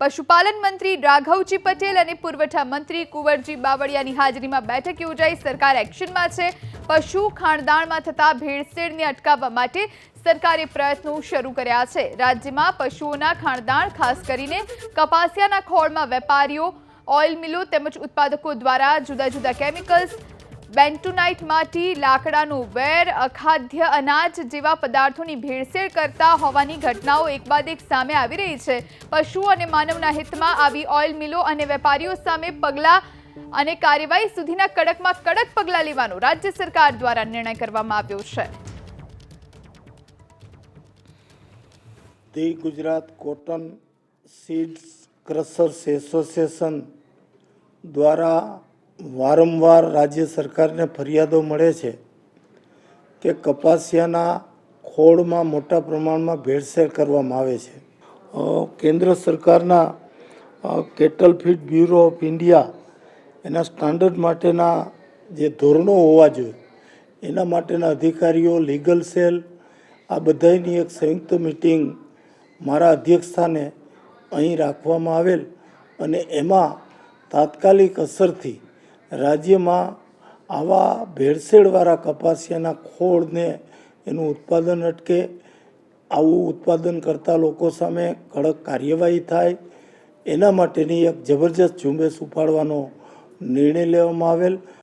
પશુપાલન મંત્રી રાઘવજી પટેલ અને પુરવઠા મંત્રી કુંવરજી બાવળિયાની હાજરીમાં બેઠક યોજાઈ. સરકાર એક્શનમાં છે. પશુ ખાણદાણમાં થતા ભેળસેળને અટકાવવા માટે સરકારે પ્રયત્નો શરૂ કર્યા છે. રાજ્યમાં પશુઓના ખાણદાણ, ખાસ કરીને કપાસિયાના ખોળમાં વેપારીઓ, ઓઇલ મિલો તેમજ ઉત્પાદકો દ્વારા જુદા જુદા કેમિકલ્સ બેન્ટુનાઇટ માટી, લાકડાનું વેર, અખાદ્ય અનાજ જેવા પદાર્થોની ભેળસેળ કરતા હોવાની ઘટનાઓ એક બાદ એક સામે આવી રહી છે. પશુ અને માનવના હિતમાં આવી ઓઇલ મિલો અને વેપારીઓ સામે પગલાં અને કાર્યવાહી સુધીના કડકમાં કડક પગલાં લેવાનો રાજ્ય સરકાર દ્વારા નિર્ણય કરવામાં આવ્યો છે. The Gujarat cotton seeds crushers association દ્વારા વારંવાર રાજ્ય સરકારને ફરિયાદો મળે છે કે કપાસિયાના ખોળમાં મોટા પ્રમાણમાં ભેળસેળ કરવામાં આવે છે. કેન્દ્ર સરકારના cattle feed bureau of India એના સ્ટાન્ડર્ડ માટેના જે ધોરણો હોવા જોઈએ, એના માટેના અધિકારીઓ, લીગલ સેલ, આ બધાની એક સંયુક્ત મિટિંગ મારા અધ્યક્ષસ્થાને અહીં રાખવામાં આવેલ અને એમાં તાત્કાલિક અસરથી રાજ્યમાં આવા ભેળસેળવાળા કપાસિયાના ખોળને એનું ઉત્પાદન અટકે, આવું ઉત્પાદન કરતા લોકો સામે કડક કાર્યવાહી થાય, એના માટેની એક જબરજસ્ત ઝુંબેશ ઉપાડવાનો નિર્ણય લેવામાં આવેલ.